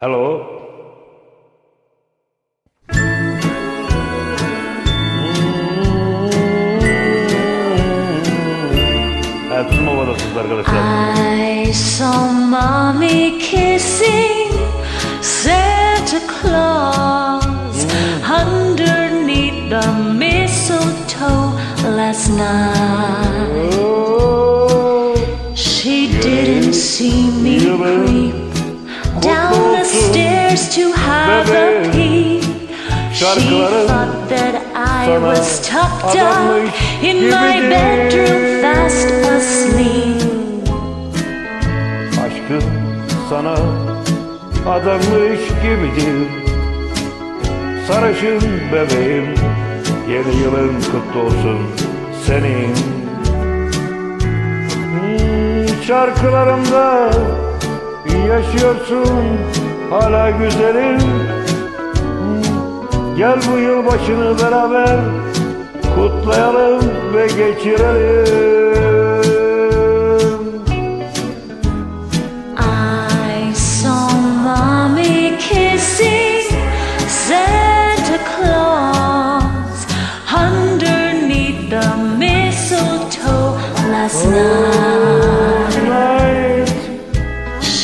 Hello. Mm. Tüm arkadaşlar. I saw mommy kissing Santa Claus underneath the mistletoe last night. She didn't see me creep down the stairs to have a peek. She Şarkıların thought that I sana was tucked up adanmış in my bedroom fast asleep. Aşkın sana adanmış gibidir. Sarışın bebeğim, yeni yılın kutlu olsun senin. Hmm, Şarkılarımda yaşıyorsun hala güzelim. Gel bu yılbaşını beraber kutlayalım ve geçirelim. I saw mommy kissing Santa Claus underneath the mistletoe last night.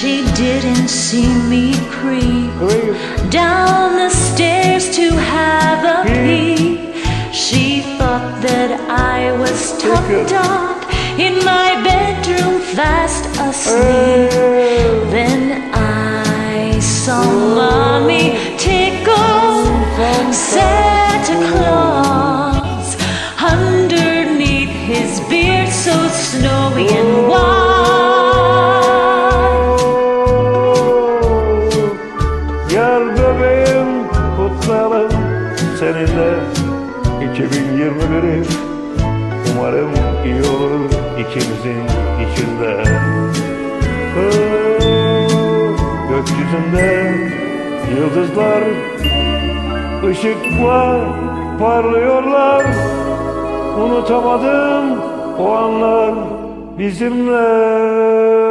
She didn't see me creep down the stairs to have a peek. She thought that I was tucked up in my bedroom fast asleep. Then I saw mommy tickle Santa Claus underneath his beard so snowy and Gel bebeğim kutlayalım seninle 2021'i Umarım iyi olur ikimizin içinde. Gökyüzünde yıldızlar ışıkla parlıyorlar. Unutamadım o anlar bizimle